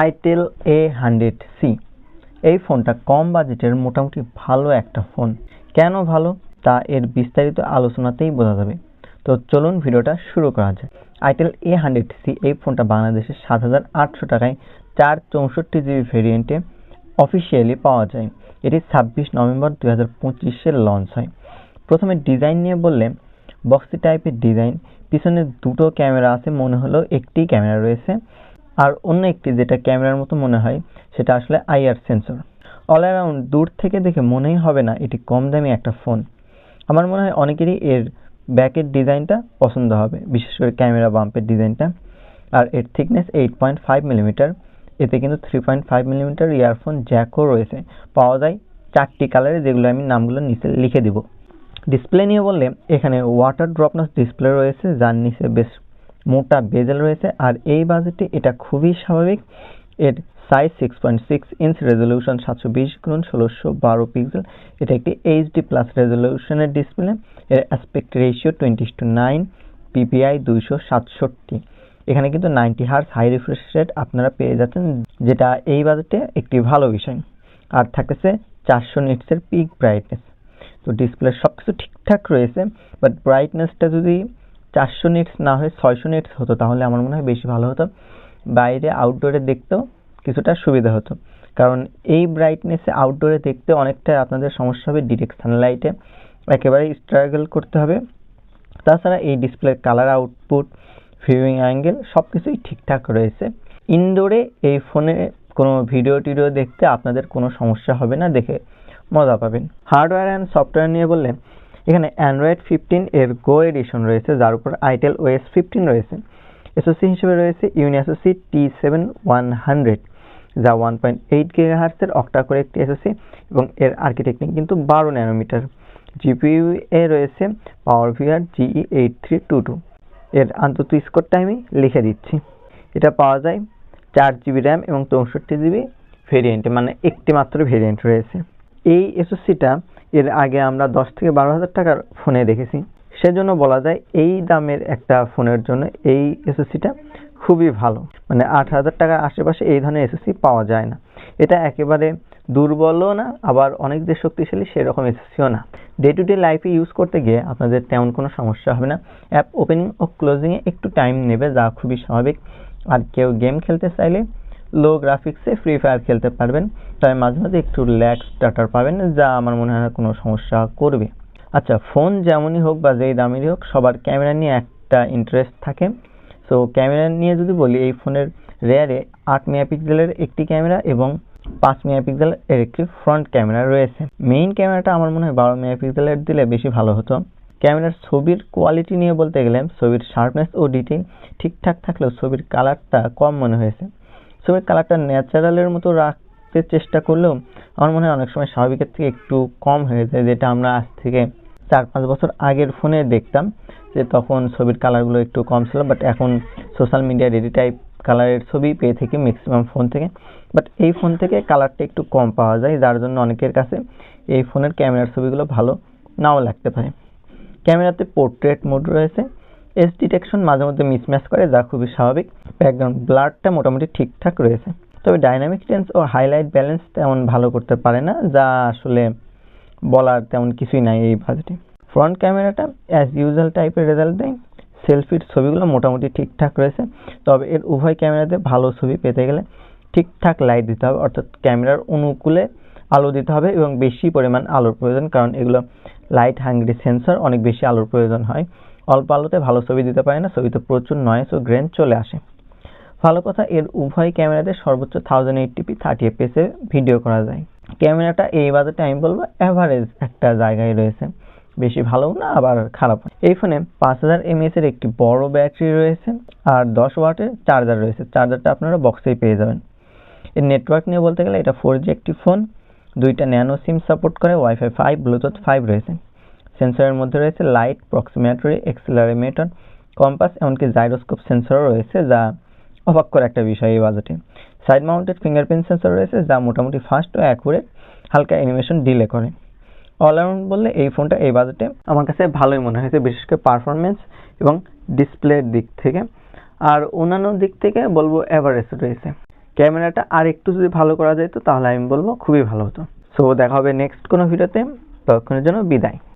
Itel a hundred C. এই ফোনটা কম বাজেটের মোটামুটি ভালো একটা ফোন। কেন ভালো? তা এর বিস্তারিত আলোচনাতেই বোঝা যাবে। তো চলুন ভিডিওটা শুরু করা যায় আইটেল এ হান্ড্রেড সি এই ফোনটা বাংলাদেশে সাত হাজার আটশো টাকায় চার চৌষট্টি জিবি ভেরিয়েন্টে অফিসিয়ালি পাওয়া যায়। এটি ছাব্বিশ নভেম্বর দুই হাজার পঁচিশে লঞ্চ হয়। প্রথমে ডিজাইন নিয়ে বললে, বক্সি টাইপের ডিজাইন। পিছনে দুটো ক্যামেরা আছে, মনে হলো একটি ক্যামেরা রয়েছে। আর অন্য একটি যেটা ক্যামেরার মতো মনে হয়, সেটা আসলে আইআর সেন্সর। অল অ্যারাউন্ড দূর থেকে দেখে মনেই হবে না এটি কম দামি একটা ফোন। আমার মনে হয় অনেকেরই এর ব্যাকের ডিজাইনটা পছন্দ হবে, বিশেষ করে ক্যামেরা বাম্পের ডিজাইনটা। আর এর thickness eight point five millimetre এতে কিন্তু three point five millimetre earphone জ্যাকও রয়েছে। পাওয়া যায় চারটি কালারে যেগুলো আমি নামগুলো নিচে লিখে দিব। ডিসপ্লে নিয়ে বললে এখানে ওয়াটার ড্রপনাস ডিসপ্লে রয়েছে, যার নিচে বেশ মোটা বেজেল রয়েছে, আর এই বাজেটে এটা খুবই স্বাভাবিক। এর size six point six inch resolution সাতশো বিশ গুণ ষোলোশো বারো পিক্সেল এটা একটি এইচডি প্লাস রেজলিউশনের ডিসপ্লে এর aspect ratio twenty to nine PPI দুইশো সাতষট্টি। এখানে কিন্তু ninety hertz high refresh rate আপনারা পেয়ে যাচ্ছেন, যেটা এই বাজেটে একটি ভালো বিষয়। আর থাকতেছে চারশো নিটসের পিক ব্রাইটনেস তো ডিসপ্লে সব কিছু ঠিকঠাক রয়েছে বাট ব্রাইটনেসটা যদি চারশো নিটস না হয়ে ছয়শো নিটস হতো, তাহলে আমার মনে হয় বেশি ভালো হতো। বাইরে আউটডোরে দেখতেও কিছুটা সুবিধা হতো। কারণ এই ব্রাইটনেসে আউটডোরে দেখতে অনেকটা আপনাদের সমস্যা হবে ডিরেক্ট সানলাইটে একেবারে স্ট্রাগল করতে হবে। তাছাড়া এই ডিসপ্লের কালার আউটপুট ভিউইং অ্যাঙ্গেল সব কিছুই ঠিকঠাক রয়েছে। ইনডোরে এই ফোনে কোনো ভিডিও টিডিও দেখতে আপনাদের কোনো সমস্যা হবে না, দেখে মজা পাবেন। হার্ডওয়্যার অ্যান্ড সফটওয়্যার নিয়ে বললে এখানে অ্যান্ড্রয়েড ফিফটিন এর গো এডিশন রয়েছে, যার উপর আইটেল ওএস ফিফটিন রয়েছে। এসওসি হিসেবে রয়েছে Unisoc T seven one hundred যা ওয়ান পয়েন্ট এইট গিগাহার্সের অক্টা করে একটি এসওসি এবং এর আর্কিটেকচার কিন্তু বারো ন্যানোমিটার জিপিইউ এ রয়েছে PowerVR GE eight three two two এর আন্তত স্কোরটা আমি লিখে দিচ্ছি। এটা পাওয়া যায় চার জিবি র্যাম এবং চৌষট্টি জিবি ভেরিয়েন্টে মানে একটি মাত্র ভেরিয়েন্ট রয়েছে। এই এসওসিটা এর আগে আমরা দশ থেকে বারো হাজার টাকার ফোনে দেখেছি। সেজন্য বলা যায় এই দামের একটা ফোনের জন্য এই এসএসসিটা খুবই ভালো। মানে আট হাজার টাকার আশেপাশে এই ধরনের এসএসসি পাওয়া যায় না। এটা একেবারে দুর্বলও না, আবার অনেক যে শক্তিশালী সেরকম এসএসসিও না। ডে টু ডে লাইফে ইউজ করতে গিয়ে আপনাদের তেমন কোনো সমস্যা হবে না। অ্যাপ ওপেনিং ও ক্লোজিংয়ে একটু টাইম নেবে, যা খুবই স্বাভাবিক। আর কেউ গেম খেলতে চাইলে লো গ্রাফিক্সে ফ্রি ফায়ার খেলতে পারবেন। তবে মাঝে মাঝে একটু ল্যাক্স ডাটার পাবেন, যা আমার মনে হয় কোনো সমস্যা করবে। আচ্ছা ফোন যেমনই হোক বা যেই দামেরই হোক, সবার ক্যামেরা নিয়ে একটা ইন্টারেস্ট থাকে। সো ক্যামেরা নিয়ে যদি বলি, এই ফোনের রেয়ারে আট মেগাপিক্সেলের একটি ক্যামেরা এবং পাঁচ মেগাপিক্সেলের এর একটি ফ্রন্ট ক্যামেরা রয়েছে। মেইন ক্যামেরাটা আমার মনে হয় বারো মেগাপিক্সেলের দিলে বেশি ভালো হতো। ক্যামেরার ছবির কোয়ালিটি নিয়ে বলতে গেলে, ছবির শার্পনেস ও ডিটেইল ঠিকঠাক থাকলেও ছবির কালারটা কম মনে হয়েছে। ছবির কালারটা ন্যাচারালের মতো রাখতে চেষ্টা করলেও আমার মনে হয় অনেক সময় স্বাভাবিকের থেকে একটু কম হয়ে যায়, যেটা আমরা আজ থেকে চার পাঁচ বছর আগের ফোনে দেখতাম, যে তখন ছবির কালারগুলো একটু কম ছিল বাট এখন সোশ্যাল মিডিয়া রেডি টাইপ কালারের ছবি পেয়ে থেকে ম্যাক্সিমাম ফোন থেকে। বাট এই ফোন থেকে কালারটা একটু কম পাওয়া যায়, যার জন্য অনেকের কাছে এই ফোনের ক্যামেরার ছবিগুলো ভালো নাও লাগতে পারে। ক্যামেরাতে পোর্ট্রেট মোড রয়েছে এস ডিটেকশন মাঝে মধ্যে মিসম্যাচ করে, যা খুবই স্বাভাবিক। ব্যাকগ্রাউন্ড ব্লারটা মোটামুটি ঠিকঠাক রয়েছে। তবে ডাইনামিক রেঞ্জ ও হাইলাইট ব্যালেন্স তেমন ভালো করতে পারে না, যা আসলে বলার তেমন কিছুই নাই এই বাজেটে ফ্রন্ট ক্যামেরাটা অ্যাজ ইউজুয়াল টাইপের রেজাল্ট দেয়। সেলফির ছবিগুলো মোটামুটি ঠিকঠাক রয়েছে। তবে এর উভয় ক্যামেরাতে ভালো ছবি পেতে গেলে ঠিকঠাক লাইট দিতে হবে, অর্থাৎ ক্যামেরার অনুকূলে আলো দিতে হবে এবং বেশি পরিমাণ আলোর প্রয়োজন, কারণ এগুলো লাইট হাঙ্গরি সেন্সর অনেক বেশি আলোর প্রয়োজন হয়। অল্প আলোতে ভালো ছবি দিতে পারে না ছবিতে প্রচুর নয়েস ও গ্রেন চলে আসে। ভালো কথা, এর উভয় ক্যামেরাতে সর্বোচ্চ থাউজেন্ড এইটটিপি থার্টি এফপিএসে ভিডিও করা যায়। ক্যামেরাটা এই বাজেটে আমি বলব অ্যাভারেজ একটা জায়গায় রয়েছে। বেশি ভালোও না, আবার খারাপ এই ফোনে পাঁচ হাজার এমএএস এর একটি বড় ব্যাটারি রয়েছে, আর দশ ওয়াটের চার্জার রয়েছে। চার্জারটা আপনারা বক্সেই পেয়ে যাবেন। এর নেটওয়ার্ক নিয়ে বলতে গেলে এটা ফোর জি একটি ফোন দুইটা ন্যানো সিম সাপোর্ট করে ওয়াইফাই ফাইভ ব্লুটুথ ফাইভ রয়েছে। সেন্সরের মধ্যে রয়েছে লাইট, প্রক্সিমেটরি এক্সেলারিমেটর কম্পাস, এমনকি জাইরোস্কোপ সেন্সরও রয়েছে, যা অবাক একটা বিষয় এই বাজেটে সাইড মাউন্টেড ফিঙ্গারপ্রিন্ট সেন্সর রয়েছে, যা মোটামুটি ফাস্ট ও অ্যাকুরেট, হালকা অ্যানিমেশন ডিলে করে। অলরাউন্ড বললে এই ফোনটা, এই বাজেটে আমার কাছে ভালোই মনে হয়েছে, বিশেষ করে পারফরমেন্স এবং ডিসপ্লের দিক থেকে। আর অন্যান্য দিক থেকে বলব অ্যাভারেজ রয়েছে। ক্যামেরাটা আর একটু যদি ভালো করা যেত, তাহলে আমি বলব খুবই ভালো হতো। সো দেখা হবে নেক্সট কোনো ভিডিওতে, ততক্ষণের জন্য বিদায়।